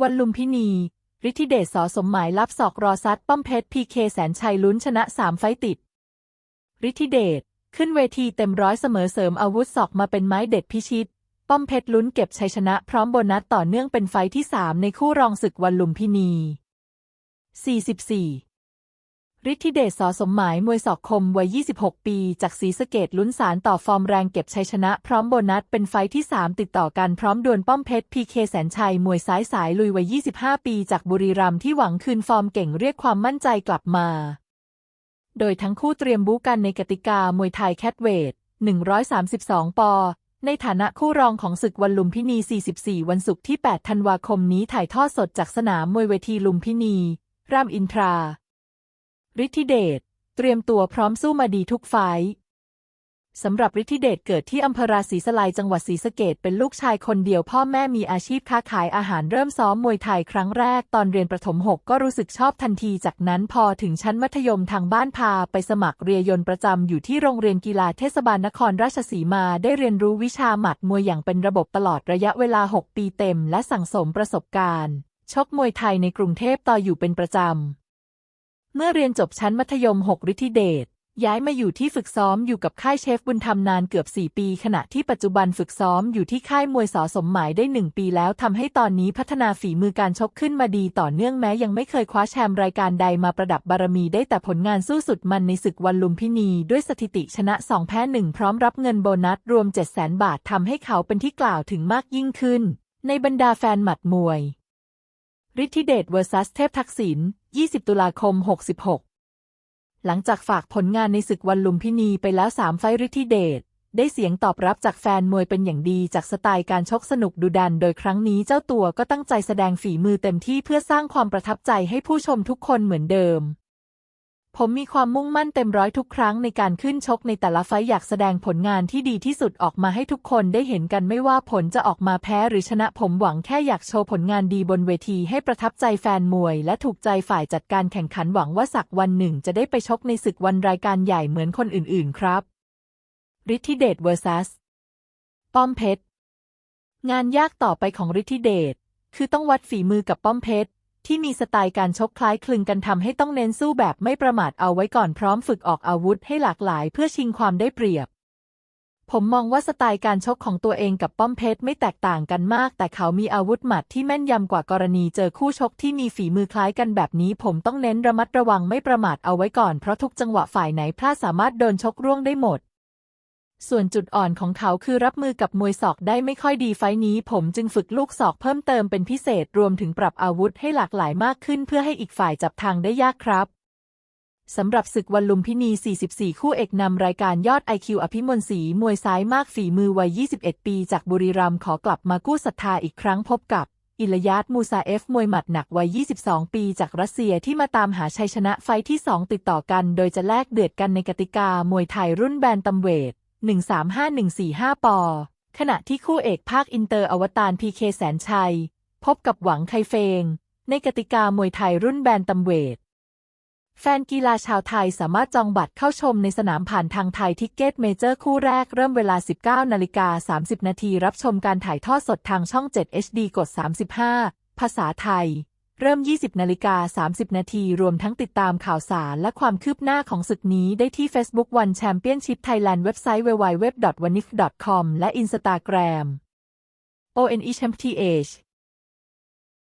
วันลุมพินี ฤทธิเดชสอสมหมายรับศอกรอซัดป้อมเพชรพีเคแสนชัยลุ้นชนะสามไฟต์ติด ฤทธิเดชขึ้นเวทีเต็มร้อยเสมอเสริมอาวุธศอกมาเป็นไม้เด็ดพิชิต ป้อมเพชรลุ้นเก็บชัยชนะพร้อมโบนัสต่อเนื่องเป็นไฟต์ที่สามในคู่รองศึกวันลุมพินี 44 ฤทธิเดชสอสมหมายมวยศอกคมวัย 26 ปี จากศรีสะเกดลุ้นสารต่อฟอร์มแรงเก็บชัยชนะ พร้อมโบนัส เป็นไฟท์ที่ 3 ติดต่อกันพร้อมดวลป้อมเพชรพีเคแสนชัย มวยซ้ายสายลุยวัย 25 ปี จากบุรีรัมย์ที่หวังคืนฟอร์มเก่งเรียกความมั่นใจกลับมา โดยทั้งคู่เตรียมบู๊กันในกติกามวยไทยแคทเวท 132 ปอในฐานะคู่รองของศึกวันลุมพินี 44 วันศุกร์ที่ 8 ธันวาคมนี้ถ่ายทอดสดจากสนามมวยเวทีลุมพินี รามอินทรา ฤทธิเดชเตรียมตัวพร้อมสู้มาดีทุกไฟท์สำหรับฤทธิเดชเกิดที่อำเภอราศีสไลยจังหวัดศรีสะเกดเป็นลูกชายคนเดียวพ่อแม่มีอาชีพค้าขายอาหารเริ่มซ้อมมวยไทยครั้งแรกตอนเรียนประถมหกก็รู้สึกชอบทันทีจากนั้นพอถึงชั้นมัธยมทางบ้านพาไปสมัครเรียนยนต์ประจำอยู่ที่โรงเรียนกีฬาเทศบาลนครราชสีมาได้เรียนรู้วิชาหมัดมวยอย่างเป็นระบบตลอดระยะเวลา 6 ปีเต็ม และสั่งสมประสบการณ์ชกมวยไทยในกรุงเทพต่ออยู่เป็นประจำ เมื่อเรียนจบชั้นมัธยม 6 ฤทธิเดชย้ายมาอยู่ที่ฝึกซ้อมอยู่กับค่ายเชฟบุญธรรมนานเกือบ 4 ปี ขณะที่ปัจจุบันฝึกซ้อมอยู่ที่ค่ายมวยสอสมหมายได้ 1 ปีแล้วทำให้ตอนนี้พัฒนาฝีมือการชกขึ้นมาดีต่อเนื่องแม้ยังไม่เคยคว้าแชมป์รายการใดมาประดับบารมีได้แต่ผลงานสู้สุดมันในศึกวันลุมพินี ด้วยสถิติชนะ 2 แพ้ 1 พร้อมรับเงินโบนัสรวม 700,000 บาททำให้เขาเป็นที่กล่าวถึงมากยิ่งขึ้น ในบรรดาแฟนหมัดมวย ฤทธิเดช vs เทพทักษิณ 20 ตุลาคม 66 หลังจากฝากผลงานในศึกวันลุมพินีไปแล้ว3ไฟต์ฤทธิเดชได้เสียงตอบรับจากแฟนมวยเป็นอย่างดีจากสไตล์การชกสนุกดุดัน โดยครั้งนี้เจ้าตัวก็ตั้งใจแสดงฝีมือเต็มที่เพื่อสร้างความประทับใจให้ผู้ชมทุกคนเหมือนเดิม ผมมีความมุ่งมั่นเต็มร้อยทุกครั้งในการขึ้นชกในแต่ละไฟอยากแสดงผลงานที่ดีที่สุดออกมาให้ทุกคนได้เห็นกันไม่ว่าผลจะออกมาแพ้หรือชนะผมหวังแค่อยากโชว์ผลงานดีบนเวทีให้ประทับใจแฟนมวย และถูกใจฝ่ายจัดการแข่งขันหวังว่าสักวันหนึ่งจะได้ไปชกในศึกวันรายการใหญ่เหมือนคนอื่นๆครับฤทธิเดช vs ป้อมเพชรงานยากต่อไปของฤทธิเดชคือต้องวัดฝีมือกับป้อมเพชร ที่มีสไตล์การชกคล้ายคลึงกันทำให้ต้องเน้นสู้แบบไม่ประมาทเอาไว้ก่อนพร้อมฝึกออกอาวุธให้หลากหลายเพื่อชิงความได้เปรียบ ผมมองว่าสไตล์การชกของตัวเองกับป้อมเพชรไม่แตกต่างกันมาก แต่เขามีอาวุธหมัดที่แม่นยำกว่ากรณีเจอคู่ชกที่มีฝีมือคล้ายกันแบบนี้ ผมต้องเน้นระมัดระวังไม่ประมาทเอาไว้ก่อนเพราะทุกจังหวะฝ่ายไหนพลาดสามารถโดนชกร่วงได้หมด ส่วนจุดอ่อนของเขาคือรับมือกับมวยศอกได้ไม่ค่อยดีไฟนี้ ผมจึงฝึกลูกศอกเพิ่มเติมเป็นพิเศษรวมถึงปรับอาวุธให้หลากหลายมากขึ้นเพื่อให้อีกฝ่ายจับทางได้ยากครับสำหรับศึกวันลุมพินี 44 คู่เอกนำรายการยอด IQ อภิมลศรีมวยซ้ายมากฝีมือวัย 21 ปีจากบุรีรัมย์ขอกลับมากู้ศรัทธาอีกครั้งพบกับ อิลยาตมูซาเอฟ มวยหมัดหนักวัย 22 ปีจากรัสเซียที่มาตามหาชัยชนะไฟท์ที่ 2 ติดต่อกัน โดยจะแลกเดือดกันในกติกามวยไทยรุ่นแบนตัมเวท 135145 ปอ ขณะที่คู่เอกภาคอินเตอร์อวตารพีเคแสนชัย พบกับหวังไคเฟง ในกติกามวยไทยรุ่นแบนตัมเวท แฟนกีฬาชาวไทยสามารถจองบัตรเข้าชมในสนามผ่านทางไทยทิกเก็ตเมเจอร์คู่แรกเริ่มเวลา 19นาฬิกา30 นาทีรับชมการถ่ายทอดสดทางช่อง 7 HD กด 35 ภาษาไทย เริ่ม 20นาฬิกา30 นาทีรวมทั้งติดตามข่าวสารและความคืบหน้าของศึกนี้ได้ที่ Facebook One Championship Thailand เว็บไซต์ www.wanif.com และ Instagram ONECHAMPTH